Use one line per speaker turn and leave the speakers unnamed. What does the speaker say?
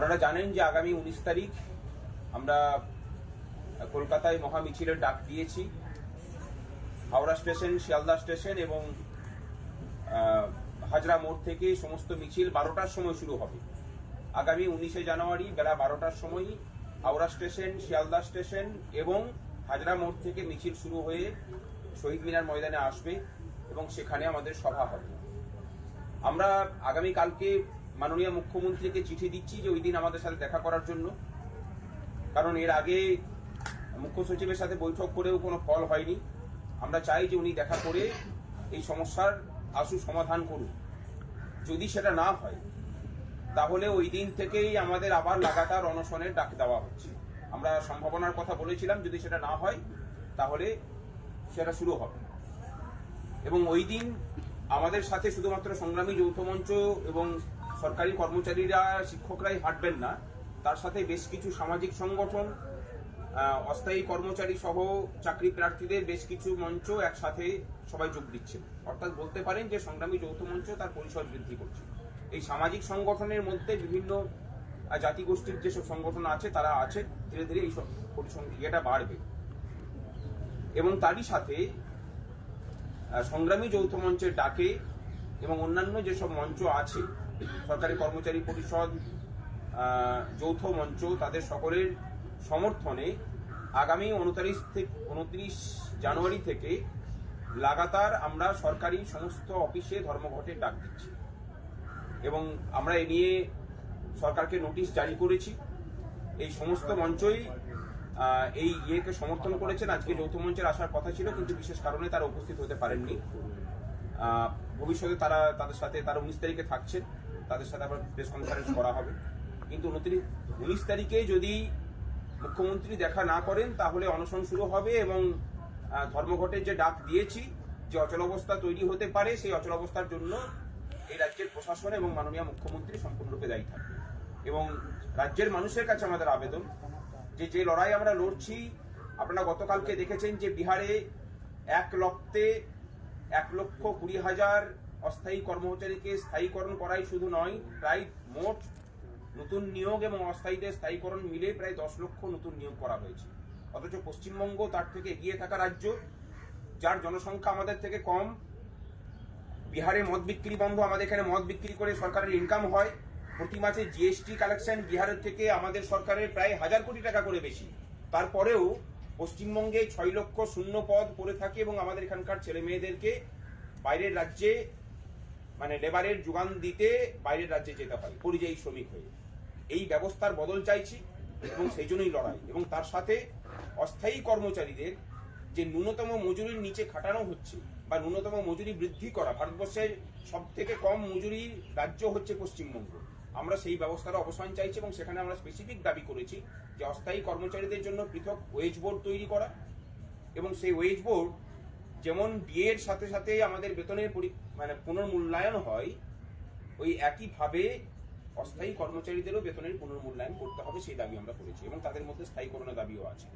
আপনারা জানেন যে আগামী উনিশ তারিখ আমরা কলকাতায় মহা মিছিলের ডাক দিয়েছি। হাওড়া স্টেশন, শিয়ালদা স্টেশন এবং হাজরা মোড় থেকে সমস্ত মিছিল বারোটার সময় শুরু হবে। আগামী উনিশে জানুয়ারি বেলা বারোটার সময় হাওড়া স্টেশন, শিয়ালদা স্টেশন এবং হাজরা মোড় থেকে মিছিল শুরু হয়ে শহীদ মিনার ময়দানে আসবে এবং সেখানে আমাদের সভা হবে। আমরা আগামী কালকে মাননীয় মুখ্যমন্ত্রীকে চিঠি দিচ্ছি যে ওই দিন আমাদের সাথে দেখা করার জন্য। কারণ এর আগে মুখ্য সচিবের সাথে বৈঠক করেও কোনো ফল হয়নি। আমরা চাই যে উনি দেখা করে এই সমস্যার আশু সমাধান করুন। যদি সেটা না হয়, তাহলে ওই দিন থেকেই আমাদের আবার লাগাতার অনশনের ডাক দেওয়া হচ্ছে। আমরা সম্ভাবনার কথা বলেছিলাম, যদি সেটা না হয়, তাহলে সেটা শুরু হবে। এবং ওই দিন আমাদের সাথে শুধুমাত্র সংগ্রামী যৌথ মঞ্চ এবং সরকারি কর্মচারীরা, শিক্ষকরাই হাঁটবেন না। তার সাথে বেশ কিছু সামাজিক সংগঠন অস্থায়ী কর্মচারী সহ চাকরি প্রার্থীদের বেশ কিছু মঞ্চ একসাথে সবাই যোগ দিচ্ছেন। অর্থাৎ বলতে পারেন যে সংগ্রামী যৌথ মঞ্চ তার পরিসর বৃদ্ধি করছে। এই সামাজিক সংগঠনের মধ্যে বিভিন্ন জাতিগোষ্ঠীর যেসব সংগঠন আছে, তারা আছে ধীরে ধীরে এই সব পরিসং- ইয়েটা বাড়বে। এবং তারই সাথে সংগ্রামী যৌথ মঞ্চের ডাকে এবং অন্যান্য যেসব মঞ্চ আছে সরকারি কর্মচারী পরিষদ যৌথ মঞ্চ তাদের সকলের সমর্থনে আগামী উনতারিশ থেকে উনত্রিশ জানুয়ারি থেকে লাগাতার আমরা সরকারি সমস্ত অফিসে ধর্মঘটের ডাক দিচ্ছি। এবং আমরা এ নিয়ে সরকারকে নোটিশ জারি করেছি। এই সমস্ত মঞ্চই এই ইয়েকে সমর্থন করেছেন। আজকে যৌথ মঞ্চের আসার কথা ছিল, কিন্তু বিশেষ কারণে তারা উপস্থিত হতে পারেননি। ভবিষ্যতে তারা তাদের সাথে, তারা উনিশ তারিখে থাকছেন। তাদের সাথে আবার প্রেস কনফারেন্স করা হবে। কিন্তু উনত্রিশ উনিশ তারিখে যদি মুখ্যমন্ত্রী দেখা না করেন, তাহলে অনশন শুরু হবে এবং ধর্মঘটের যে ডাক দিয়েছি, যে অচলাবস্থা তৈরি হতে পারে, সেই অচলাবস্থার জন্য এই রাজ্যের প্রশাসন এবং মাননীয় মুখ্যমন্ত্রী সম্পূর্ণরূপে দায়ী থাকবে। এবং রাজ্যের মানুষের কাছে আমাদের আবেদন যে যে লড়াই আমরা লড়ছি, আপনারা গতকালকে দেখেছেন যে বিহারে এক লক্ষে এক লক্ষ কুড়ি হাজার অস্থায়ী কর্মচারীকে স্থায়ীকরণ করাই শুধু নয়, প্রায় মোট নতুন নিয়োগ এবং অস্থায়ীদের স্থায়ীকরণ মিলে প্রায় দশ লক্ষ নতুন নিয়োগ করা হয়েছে। অথচ পশ্চিমবঙ্গ তার থেকে এগিয়ে থাকা রাজ্য, যার জনসংখ্যা আমাদের থেকে কম। বিহারে মদ বিক্রি বন্ধ, আমাদের এখানে মদ বিক্রি করে সরকারের ইনকাম হয়। প্রতি মাসে জিএসটি কালেকশন বিহারের থেকে আমাদের সরকারের প্রায় হাজার কোটি টাকা করে বেশি। তারপরেও পশ্চিমবঙ্গে ছয় লক্ষ শূন্য পদ পড়ে থাকে এবং আমাদের এখানকার ছেলে মেয়েদেরকে বাইরের রাজ্যে মানে লেবারের যোগান দিতে বাইরের রাজ্যে যেতে হয় পরিযায়ী শ্রমিক হয়ে। এই ব্যবস্থার বদল চাইছি এবং সেই জন্যই লড়াই। এবং তার সাথে অস্থায়ী কর্মচারীদের যে ন্যূনতম মজুরির নিচে খাটানো হচ্ছে বা ন্যূনতম মজুরি বৃদ্ধি করা ভারতবর্ষের সব থেকে কম মজুরি রাজ্য হচ্ছে পশ্চিমবঙ্গ। আমরা সেই ব্যবস্থার অবসান চাইছি এবং সেখানে আমরা স্পেসিফিক দাবি করেছি যে অস্থায়ী কর্মচারীদের জন্য পৃথক ওয়েজ বোর্ড তৈরি করা এবং সেই ওয়েজ বোর্ড যেমন বিয়ের সাথে সাথে আমাদের বেতনের মানে পুনর্মূল্যায়ন হয়, ওই একইভাবে অস্থায়ী কর্মচারীদেরও বেতনের পুনর্মূল্যায়ন করতে হবে, সেই দাবি আমরা করেছি এবং তাদের মধ্যে স্থায়ীকরণের দাবিও আছে।